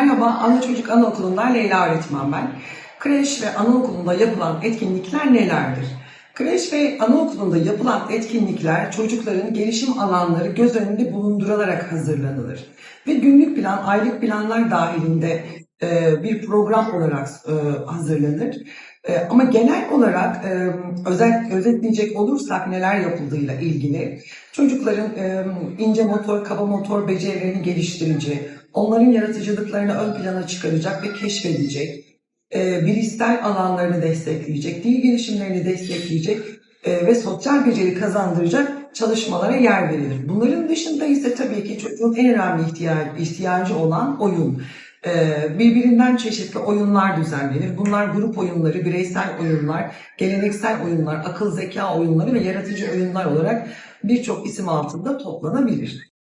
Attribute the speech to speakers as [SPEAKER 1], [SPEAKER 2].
[SPEAKER 1] Merhaba, Ana Çocuk Anaokulu'ndan Leyla öğretmen ben. Kreş ve anaokulunda yapılan etkinlikler nelerdir? Kreş ve anaokulunda yapılan etkinlikler çocukların gelişim alanları göz önünde bulundurularak hazırlanılır. Ve günlük plan, aylık planlar dahilinde e, bir program olarak e, hazırlanır. E, ama genel olarak e, özel özetleyecek olursak neler yapıldığıyla ilgili çocukların e, ince motor, kaba motor becerilerini geliştirici, onların yaratıcılıklarını ön plana çıkaracak ve keşfedecek, e, bilişsel alanlarını destekleyecek, dil gelişimlerini destekleyecek ve sosyal beceri kazandıracak çalışmalara yer verilir. Bunların dışında ise tabii ki çocuğun en önemli ihtiyacı, ihtiyacı olan oyun. E, birbirinden çeşitli oyunlar düzenlenir. Bunlar grup oyunları, bireysel oyunlar, geleneksel oyunlar, akıl zeka oyunları ve yaratıcı oyunlar olarak birçok isim altında toplanabilir.